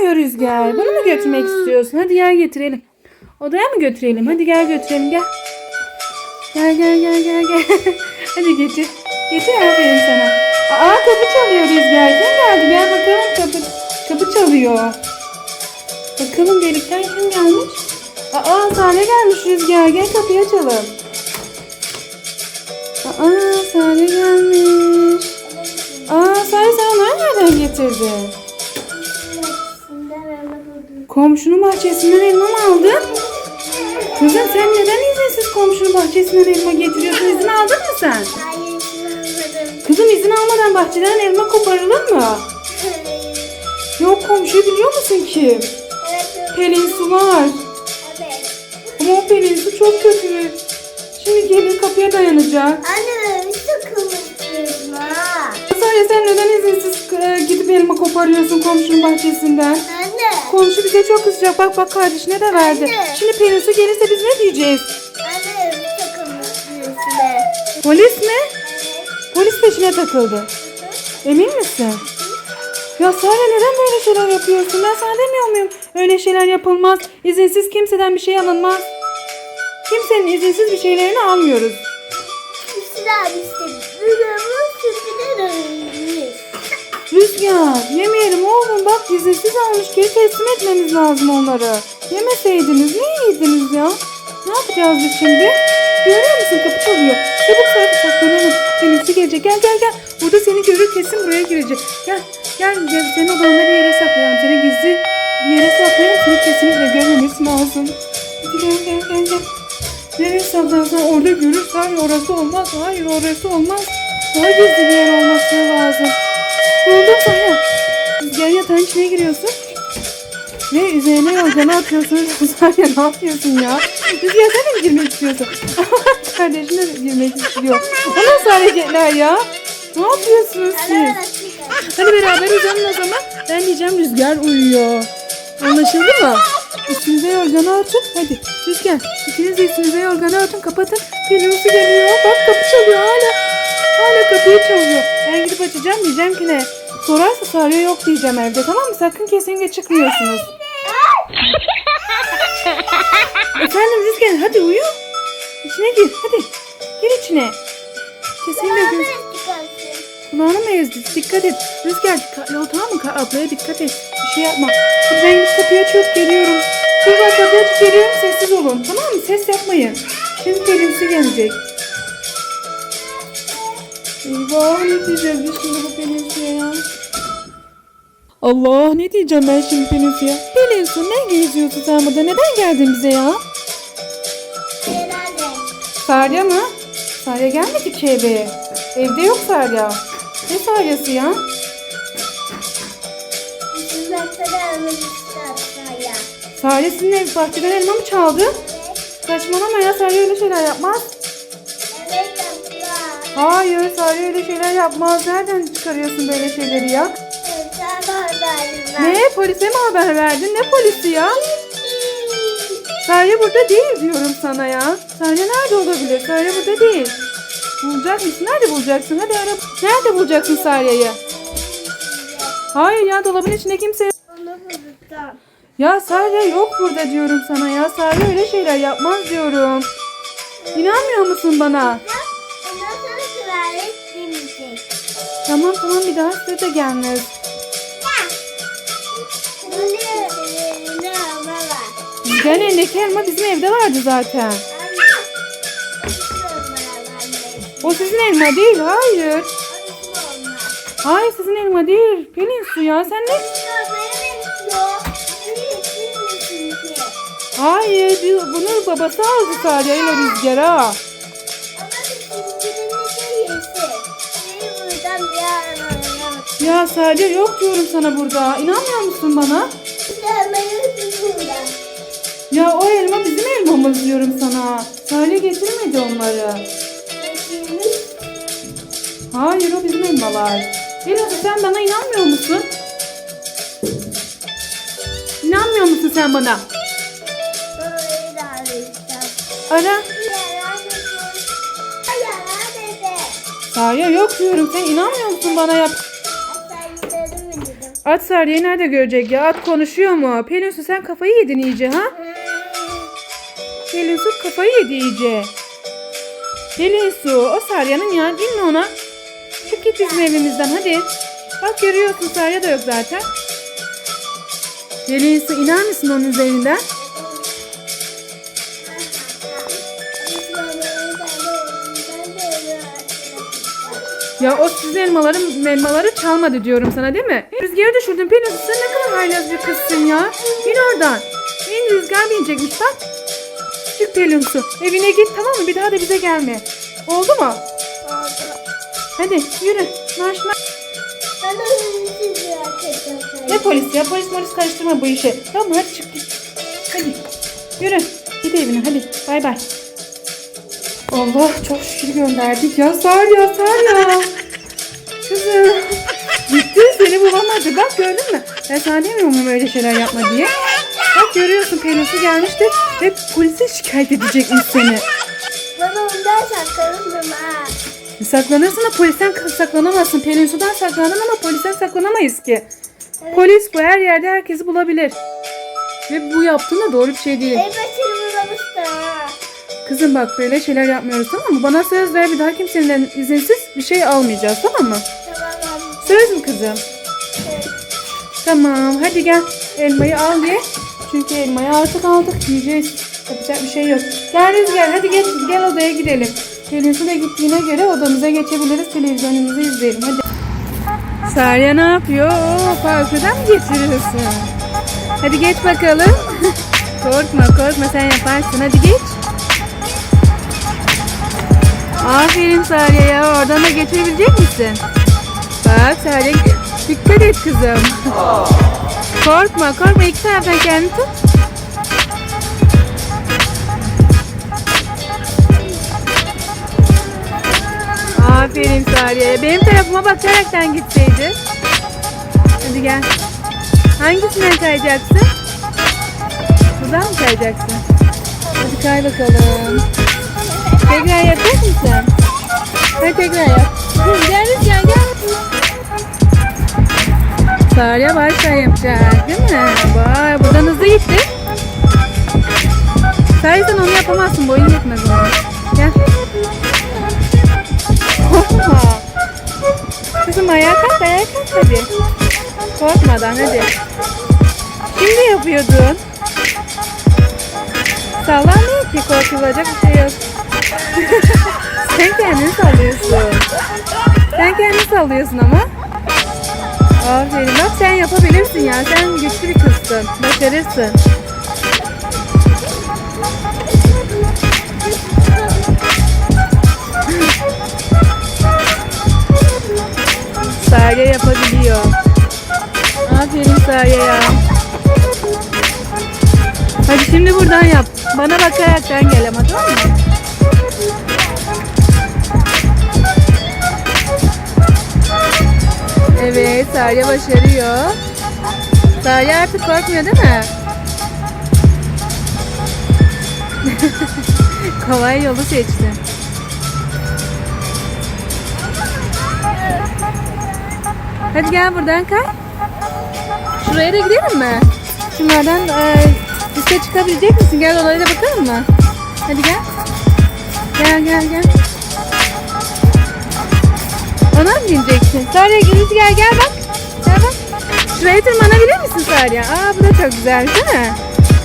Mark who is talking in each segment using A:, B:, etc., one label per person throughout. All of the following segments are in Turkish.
A: almıyor Rüzgar. Bunu mu götürmek istiyorsun? Hadi gel getirelim. Odaya mı götürelim? Hadi gel götürelim gel. Gel gel gel gel gel. Hadi getir. Getir aferin sana. Aa kapı çalıyor Rüzgar. Kim geldi? Gel bakalım kapı, kapı çalıyor. Bakalım delikten kim gelmiş? Aa Sare gelmiş Rüzgar. Gel kapıyı açalım. Aa Sare gelmiş. Aa Sare sen onları nereden getirdin? Komşunun bahçesinden elma mı aldın? Kızım sen neden izinsiz komşunun bahçesinden elma getiriyorsun? İzin aldın mı sen? Kızım izin almadan bahçeden elma koparılır mı? Yok komşuyu biliyor musun kim? Pelin Su var. Ama o Pelin Su çok kötü. Şimdi gelir kapıya dayanacak.
B: Anne biz takılmışız ha.
A: Sadece sen neden izinsiz gidip elma koparıyorsun komşunun bahçesinden?
B: Anne.
A: Komşu bize çok kızacak. Bak bak kardeşine de verdi.
B: Anne.
A: Şimdi Pelin Su gelirse biz ne diyeceğiz?
B: Anne takılmışız üstüne.
A: Polis mi? Polis peşine takıldı. Emin misin? Ya Sare neden böyle şeyler yapıyorsun? Ben sana demiyor muyum? Öyle şeyler yapılmaz. İzinsiz kimseden bir şey alınmaz. Kimsenin izinsiz bir şeylerini almıyoruz.
B: Üstüne istedim.
A: Rüzgar yemeyelim oğlum bak izinsiz almış geri teslim etmemiz lazım onları. Yemeseydiniz ne yediniz ya? Ne yapacağız biz şimdi? Görüyor musun kapı çalıyor. Çabuk sarıp saklanalım. Pelisi gelecek gel gel gel. Burada seni görür kesin buraya girecek. Gel gel gel seni odanında bir yere saklayalım. Seni gizli bir yere saklayalım. Seni kesinlikle görmemesi lazım. Hadi gel gel gel gel. Nereye saklansan orada görür. Hayır orası olmaz. Hayır orası olmaz. Daha gizli bir yer olması lazım. Buldum sana. Rüzgar yatağın içine giriyorsun. Ve üzerine yorganı atıyorsun. Rüzgar ne yapıyorsun ya? Rüzgar sen de mi girmek istiyorsun? Kardeşin de girmek istiyor. O nasıl hareketler ya? Ne yapıyorsunuz siz? Hadi beraber uzanın o zaman. Ben diyeceğim Rüzgar uyuyor. Anlaşıldı mı? Üstünüze yorganı atın. Hadi Rüzgar ikiniz de üstünüze yorganı atın. Kapatın. Pelin su geliyor. Bak kapı çalıyor hala. Hala kapıyı çalıyor. Ben gidip açacağım diyeceğim ki ne? Sorarsa sarıyor yok diyeceğim evde tamam mı? Sakın kesinlikle çıkmıyorsunuz. Efendim Rüzgar hadi uyu. İçine gir hadi. Gir içine. Kesinlikle göz... Kulağını mı ezdi? Dikkat et. Rüzgar dikkatli ol tamam mı? Ablaya dikkat et. Bir şey yapma. Hadi ben gidip kapıyı açıp geliyorum. Dur ben kapıyı açıp geliyorum. Sessiz olun. Tamam mı? Ses yapmayın. Şimdi Pelin'si gelecek. Eyvah ne diyeceğiz biz şimdi bu Pelin'siye ya? Allah ne diyeceğim ben şimdi Pelin'siye? Pelin'su ne geziyorsun sen burada? Neden geldin bize ya? Sarya mı? Sarya gelmedi ki eve. Evde yok Sarya. Ne Sarya'sı ya? Sarya sizin ev bahçeden elma mı çaldı? Saçmalama ya Sarya öyle şeyler yapmaz. Hayır Sarya öyle şeyler yapmaz. Nereden çıkarıyorsun böyle şeyleri ya? Ne? Polise mi haber verdin? Ne polisi ya? Sarya burada değil diyorum sana ya. Sarya nerede olabilir? Sarya burada değil. Bulacak mısın? Nerede bulacaksın? Hadi ara. Nerede bulacaksın Sarya'yı? Hayır ya dolabın içinde kimse yok. Ya Sarya yok burada diyorum sana ya. Sarya öyle şeyler yapmaz diyorum. İnanmıyor musun bana? Tamam tamam bir daha size de gelmez. Rüzgarın elindeki elma bizim evde vardı zaten. O sizin elma değil. Hayır. Hayır sizin elma değil. Pelin su ya. Sen ne? Hayır. bu- Bunu babası aldı Sarya ile Rüzgar'a. Ya Sarya yok diyorum sana burada. İnanmıyor musun bana? Ya o elma bizim elmamız diyorum sana. Sarya getirmedi onları. Hayır o bizim elmalar. Elazığ sen bana inanmıyor musun? İnanmıyor musun sen bana? Ara. Sarya yok diyorum. Sen inanmıyor musun bana yap? At Sarya'yı nerede görecek ya? At konuşuyor mu? Pelin Su sen kafayı yedin iyice ha? Pelin Su kafayı yedi iyice. Pelin Su o Sarya'nın ya mi ona? Çık git bizim evimizden hadi. Bak görüyorsun Sarya da yok zaten. Pelin Su iner misin onun üzerinden? Ya o siz elmaların elmaları çalmadı diyorum sana değil mi? Rüzgarı düşürdün Pelin sen ne kadar haylaz bir kızsın ya. İn oradan. İn rüzgar binecekmiş bak. Çık Pelin Su. Evine git tamam mı? Bir daha da bize gelme. Oldu mu? Hadi yürü. Marş marş. Ne polis ya? Polis polis karıştırma bu işi. Tamam? Hadi çık git. Hadi. Yürü. Git evine hadi. Bay bay. Allah çok şükür gönderdik ya. Sar ya. Kızım. Gitti seni bulamadı. Bak gördün mü? Ben sana demiyor muyum öyle şeyler yapma diye. Bak görüyorsun Pelinsu gelmişti ve polise şikayet edecekmiş seni.
B: Bana ondan saklanırım ha.
A: Saklanırsın da polisten saklanamazsın. Pelinsu'dan saklandın ama polisten saklanamayız ki. Polis bu her yerde herkesi bulabilir. Ve bu yaptığın da doğru bir şey değil.
B: El başını bulamıştı.
A: Kızım bak böyle şeyler yapmıyoruz tamam mı? Bana söz ver bir daha kimsenin izinsiz bir şey almayacağız tamam mı?
B: Tamam abi.
A: Söz mü kızım?
B: Evet.
A: Tamam hadi gel elmayı al ye. Çünkü elmayı artık aldık yiyeceğiz. Yapacak bir şey yok. Gel Rüzgar hadi gel, gel odaya gidelim. Pelinsu de gittiğine göre odamıza geçebiliriz. Televizyonumuzu izleyelim hadi. Sarya ne yapıyor? Oo, parkıdan mı getiriyorsun? Hadi geç bakalım. korkma korkma sen yaparsın hadi geç. Aferin Sarya'ya oradan da geçebilecek misin? Bak Sarya dikkat et kızım. korkma korkma iki taraftan kendini tut. Aferin Sarya'ya. Benim tarafıma bakaraktan gitseydin. Hadi gel. Hangisinden kayacaksın? Buradan mı kayacaksın? Hadi kay bakalım. Tekrar yapacak mısın? Hadi tekrar yap. Gel Rüzgar gel. Sarya baştan yapacak değil mi? Vay buradan hızlı gitti. Sarya sen onu yapamazsın. Boyun yetmez ona. Gel. Korkma. Kızım ayağa kalk ayağa kalk hadi. Korkmadan hadi. Şimdi yapıyordun. Sallanmıyor ki korkulacak bir şey yok. Sen kendini sallıyorsun. Sen kendini sallıyorsun ama. Aferin bak sen yapabilirsin ya. Sen güçlü bir kızsın. Başarırsın. Sarya yapabiliyor. Aferin Sarya'ya. Hadi şimdi buradan yap. Bana bakaraktan gel ama tamam mı? Evet Sarya başarıyor. Sarya artık korkmuyor değil mi? Kolay yolu seçti. Hadi gel buradan kay. Şuraya da gidelim mi? Şunlardan e, üste çıkabilecek misin? Gel oraya da bakalım mı? Hadi gel. Gel gel gel. Ona mı bineceksin? Sarya Rüzgar gel bak. Gel bak. Şuraya tırmanabilir misin Sarya? Aa bu da çok güzel değil mi?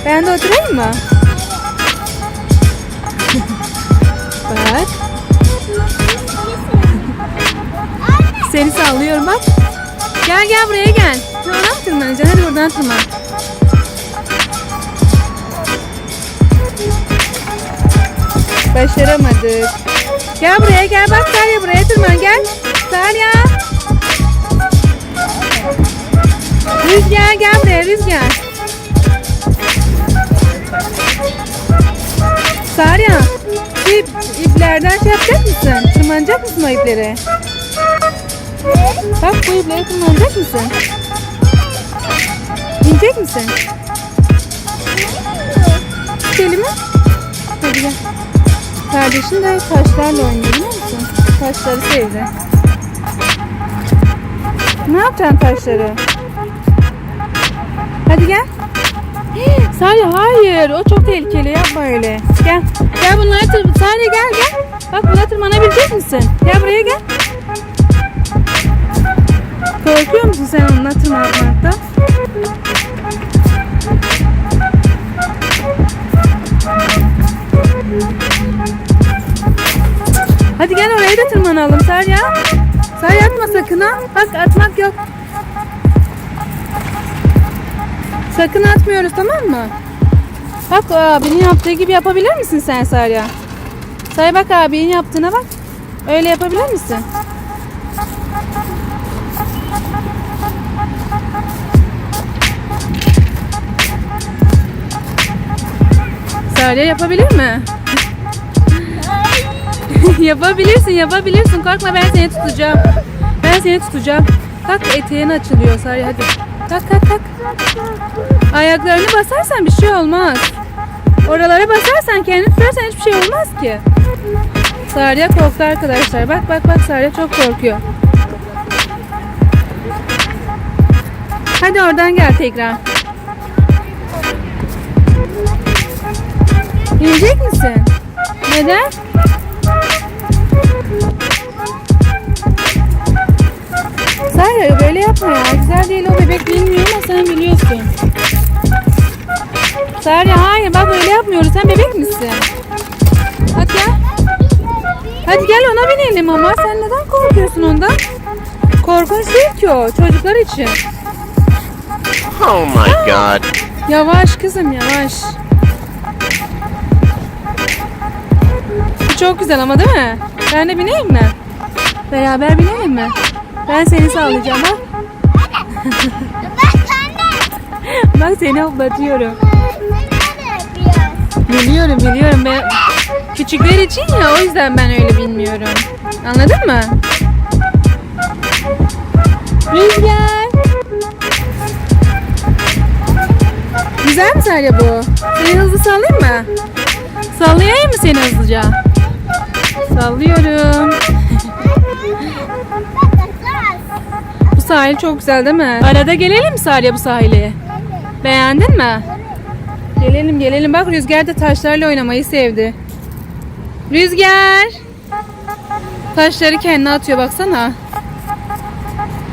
A: Ben de oturayım mı? bak. Seni sallıyorum bak. Gel gel buraya gel. Sen oradan mı tırmanacaksın? Hadi buradan tırman. Başaramadık. Gel buraya gel bak Sarya buraya tırman gel. Sarya. Rüzgar gel buraya Rüzgar. Sarya. İp, iplerden şey yapacak mısın? Tırmanacak mısın o iplere? Bak bu iplere tırmanacak mısın? İnecek misin? Mi? Hadi gel. Kardeşin de taşlarla oynuyor biliyor musun? Taşları sevdi. Ne yapacaksın taşları? Hadi gel. Sarya hayır o çok tehlikeli yapma öyle. Gel. Gel bunlara tır. Sarya gel gel. Bak buna tırmanabilecek misin? Gel buraya gel. Korkuyor musun sen onunla tırmanmakta? Hadi gel oraya da tırmanalım Sarya. Sarya atma sakın ha. Bak atmak yok. Sakın atmıyoruz tamam mı? Bak abinin yaptığı gibi yapabilir misin sen Sarya? Sarya bak abinin yaptığına bak. Öyle yapabilir misin? Sarya yapabilir mi? Yapabilirsin yapabilirsin. Korkma ben seni tutacağım. Ben seni tutacağım. Kalk eteğin açılıyor Sarya hadi. Kalk kalk kalk. Ayaklarını basarsan bir şey olmaz. Oralara basarsan kendini tutarsan hiçbir şey olmaz ki. Sarya korktu arkadaşlar. Bak bak bak Sarya çok korkuyor. Hadi oradan gel tekrar. İnecek misin? Neden? Sarya böyle yapma ya. Güzel değil o bebek bilmiyor ama sen biliyorsun. Sarya hayır bak öyle yapmıyoruz. Sen bebek misin? Hadi gel. Hadi gel ona binelim ama sen neden korkuyorsun ondan? Korkunç değil ki o. Çocuklar için.
C: Oh my god.
A: Yavaş kızım yavaş. Bu çok güzel ama değil mi? Ben de bineyim mi? Beraber binelim mi? Ben seni sağlayacağım ha. Bak seni hoplatıyorum. Biliyorum biliyorum ben küçükler için ya o yüzden ben öyle bilmiyorum. Anladın mı? Rüzgar. Güzel mi Serya bu? Seni hızlı sallayayım mı? Sallayayım mı seni hızlıca? Sallıyorum. Sahil çok güzel değil mi? Arada gelelim mi Sarya bu sahile? Beğendin mi? Gelelim gelelim. Bak Rüzgar da taşlarla oynamayı sevdi. Rüzgar. Taşları kendine atıyor baksana.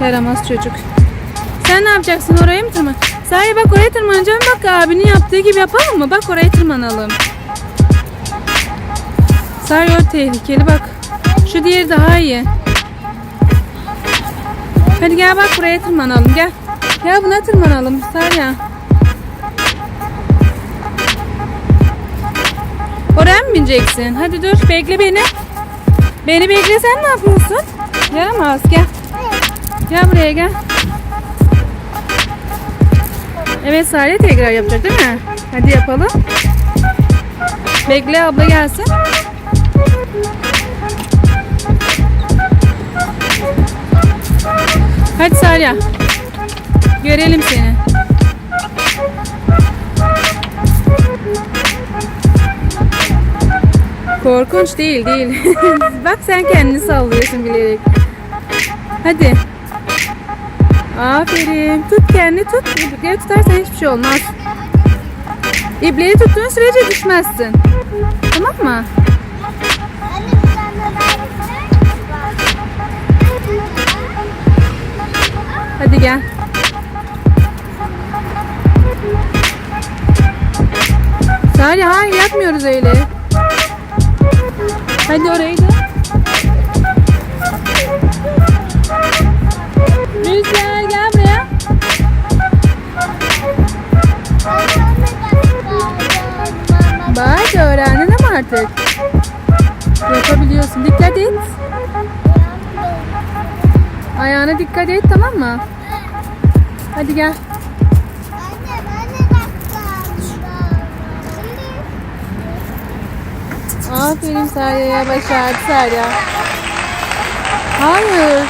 A: Yaramaz çocuk. Sen ne yapacaksın oraya mı tırman? Sarya bak oraya tırmanacağım. Bak abinin yaptığı gibi yapalım mı? Bak oraya tırmanalım. Sarya o tehlikeli bak. Şu diğeri daha iyi. Hadi gel bak buraya tırmanalım gel. Gel buna tırmanalım Sarya. Oraya mı bineceksin? Hadi dur bekle beni. Beni bekle sen ne yapıyorsun? Yaramaz gel. Gel buraya gel. Evet Sare tekrar yapacak değil mi? Hadi yapalım. Bekle abla gelsin. Hadi Sarya. Görelim seni. Korkunç değil değil. Bak sen kendini sallıyorsun bilerek. Hadi. Aferin. Tut kendini tut. İpleri tutarsan hiçbir şey olmaz. İpleri tuttuğun sürece düşmezsin. Tamam mı? Gel. Salih hayır yapmıyoruz öyle. Hadi orayı da. Rüzgar gel buraya. Bak öğrendin ama artık. Yapabiliyorsun. Dikkat et. Ayağına dikkat et tamam mı? Hadi gel. Aferin Sarya'ya başardı Sarya. Hayır.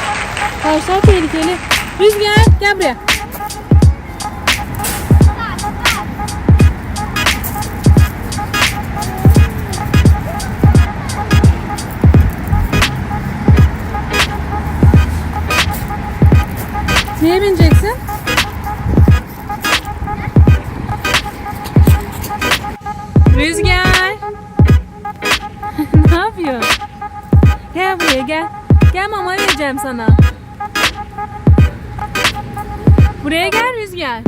A: Taşlar tehlikeli. Rüzgar gel buraya. Neye bineceksin? Gel mama vereceğim sana. Buraya gel Rüzgar.